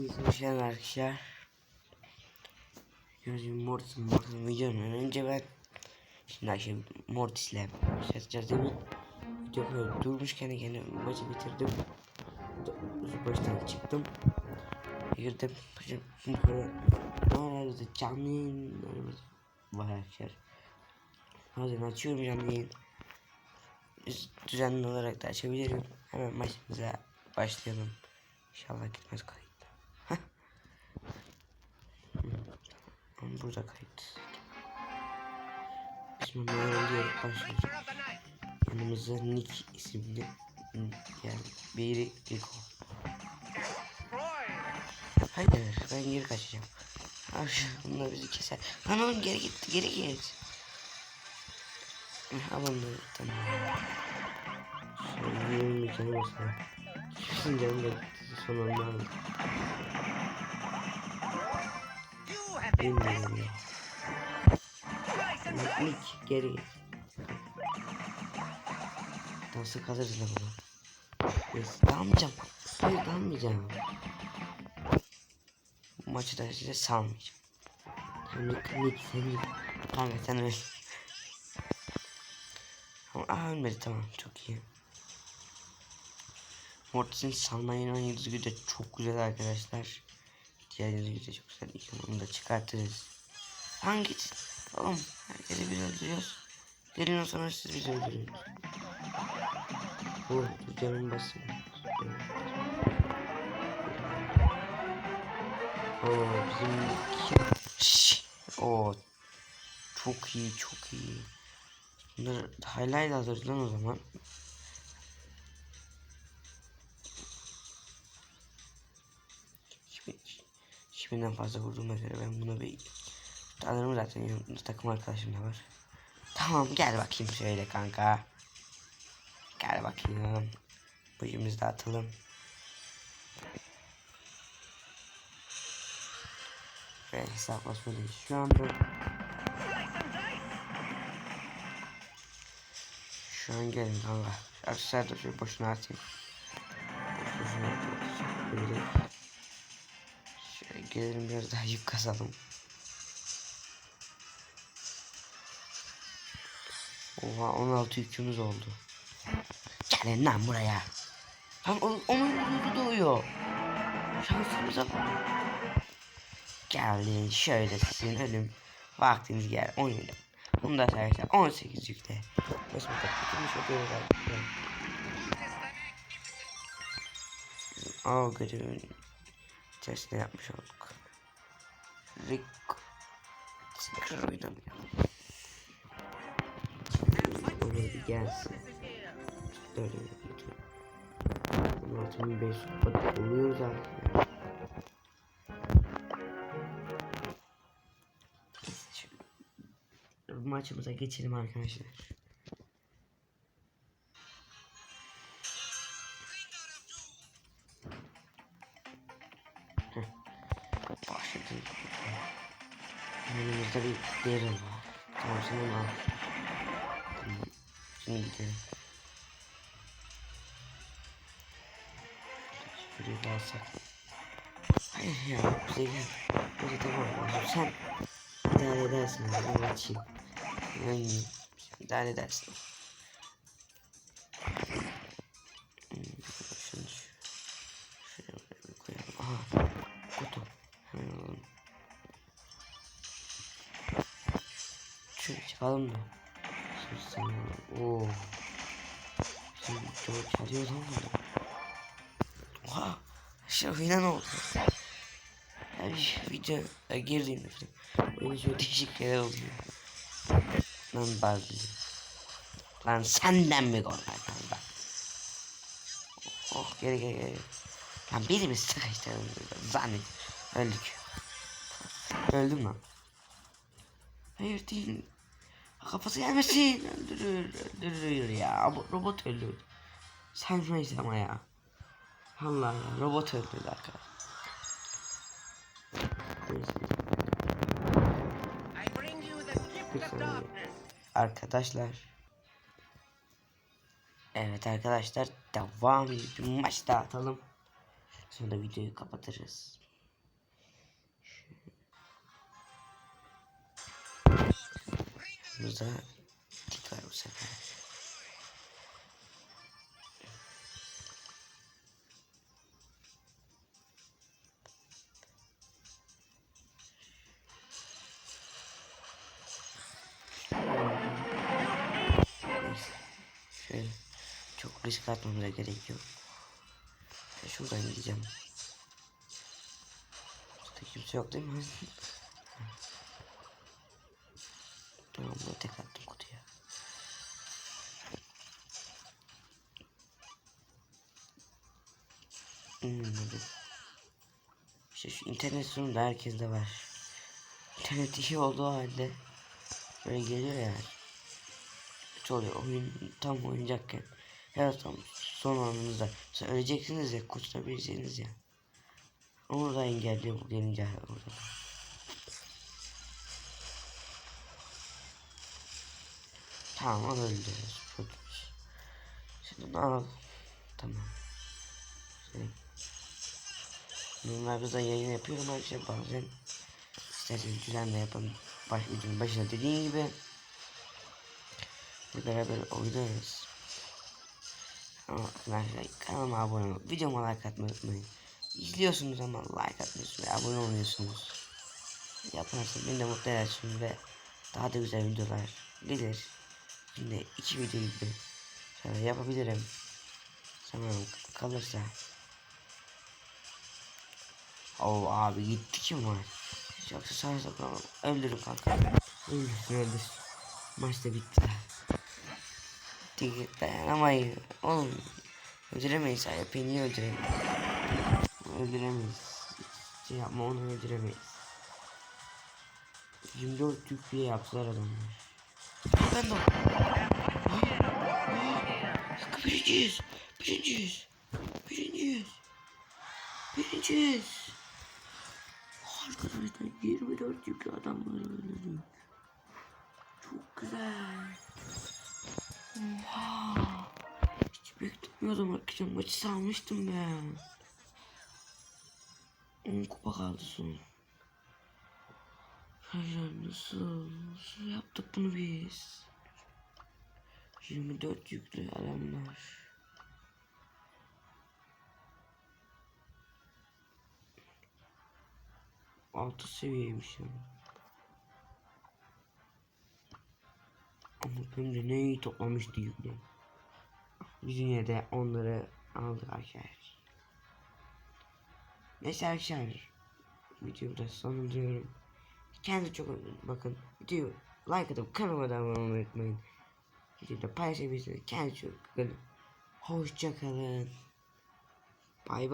Geldiniz arkadaşlar. Gördüğünüz gibi Mortis, Mortis'in videonun önce ben Şimdi akşam Mortis'le başlayacağız değil mi? Video böyle durmuşken gene maçı bitirdim. Baştan çıktım. Girdim. Şimdi böyle normalde canlı yayınlarımız var arkadaşlar. Bazen açıyorum canlı yayın. Düzenli olarak da açabilirim. Hemen maçımıza başlayalım. İnşallah gitmez kayıt. Tamam. Burada kayıt. Bismillahirrahmanirrahim diyerek başlıyoruz. Yanımızda Nick isimli yani biri Rico. Hayır ben geri kaçacağım. Bunlar bizi keser. Lan oğlum geri gitti geri git. Al onları tamam. Şöyle 20 canı basar. Şimdi canım da son anda aldım. Bilmiyorum. Nick geri git. Nasıl kalırız lan bunu? Neyse dalmayacağım. Hayır dalmayacağım. Bu maçı da size salmayacağım. Tamam Nick, Nick seni. Kanka sen öl. Ama aa ölmedi tamam çok iyi. Mortis'in salmayın yüzü de çok güzel arkadaşlar. Diğer yüzü de çok güzel. İlk onu da çıkartırız. Lan git. Oğlum herkesi biz öldürüyoruz. Gelin o zaman siz bizi öldürün. Oh canım basın. Oo bizim? Şşş. Oo çok iyi çok iyi. Bunları highlight alırız lan o zaman. 3000'den fazla vurduğuma göre ben bunu bir tanırım zaten yanımda takım arkadaşım da var. Tamam gel bakayım şöyle kanka. Gel bakayım. Buyumuzu da atalım. Ve hesaplaşmalıyız şu anda. Şu an gelin kanka. Arkadaşlar da şöyle boşuna atayım. Boş boşuna atayım. Şöyle gelelim biraz daha yük kasalım. Oha 16 yükümüz oldu. Gelin lan buraya. Lan o, onun yüzü doğuyor. Şansımıza bak. Gelin şöyle sizin ölüm vaktiniz gel 17. Bunu da arkadaşlar 18 yükle. Basma kapatılmış oluyoruz arkadaşlar. Aa görevin içerisinde yapmış olduk. Rick Tekrar oynamayalım. Oraya bir gelsin. Böyle bir gidiyor. 6500 kupa arkadaşlar. Şu Maçımıza geçelim arkadaşlar. Önümüzde bir Daryl var. Şimdi onu al. Tamam. Şimdi gidelim. Şurayı da alsak. Hayır ya bize gel. Bize tamam. Sen idare edersin. Ben açayım. Yani idare edersin. Hmm, şu. Şuraya koyalım. Aha. Çıkalım da. Şimdi sen Oo. Şimdi çok çalıyor lan burada. Oha. Oyuna ne oldu? Her video e, girdiğimde falan. Böyle şöyle değişik şeyler oluyor. Lan bazı. Lan senden mi korkar kanka? Oh geri geri geri. Lan birimiz sıkıştırdım. Zannet. Öldük. Öldüm lan. Hayır değil. Kafası gelmesin. Öldürür, öldürür ya. Robot öldürdü. Neyse ama ya. Allah ya robot öldürdü arkadaşlar. Arkadaşlar. Evet arkadaşlar devam bir maç daha atalım. Sonra videoyu kapatırız. Karşımızda tik var bu sefer. Şöyle çok risk atmamıza gerek yok. Şuradan gideceğim. Burada kimse yok değil mi? Tamam bunu tek attım kutuya. Hmm. İşte şu internet sorunu da herkeste var. İnternet iyi olduğu halde böyle geliyor ya. Kötü oluyor oyun tam oynayacakken. Ya tam son anınızda. Sen öleceksiniz ya kurtulabileceğiniz ya. Onu da engelliyor bu gelince orada. Tamam onu öldürüyoruz. Kurtuluruz. Şimdi ne yapalım? Tamam. Şey. Bunlarımızda yayın yapıyorum arkadaşlar bazen. İsterseniz düzenle yapın. Baş videonun başına dediğim gibi. Hep beraber oynarız. Ama arkadaşlar kanalıma abone olmayı, videoma like atmayı unutmayın. İzliyorsunuz ama like atmıyorsunuz ve abone olmuyorsunuz. Yaparsanız beni de mutlu edersiniz ve daha da güzel videolar gelir. Şimdi iki video gibi şöyle yapabilirim. Sanırım kalırsa. Oo abi gitti kim var? Yoksa sana sokalım. Öldürün kanka. Öldürsün öldür. Maç da bitti. Dik dayanamayız. Oğlum. Öldüremeyiz. Ayıp'ı niye öldüremeyiz? Öldüremeyiz. Şey yapma onu öldüremeyiz. 24 yük bile yaptılar adamlar. Ben de birinciyiz. Birinciyiz. Birinciyiz. Birinciyiz. Arkadaşlar 24 yüklü adamları öldürdük. Çok güzel. Oha. Hiç beklemiyordum arkadaşlar. Maçı salmıştım ben. 10 kupa kaldı son. Arkadaşlar nasıl, nasıl yaptık bunu biz? 24 yüklü adamlar. Altı seviyeymiş yani. Ama de ne iyi toplamıştı yükle. Biz yine de onları aldık arkadaşlar. Neyse arkadaşlar. Videoyu da sonlandırıyorum. Kendinize çok bakın. Videoyu like atıp kanalıma da abone olmayı unutmayın. Videoyu da paylaşabilirsiniz. Kendinize çok bakın. Hoşçakalın. Bay bay.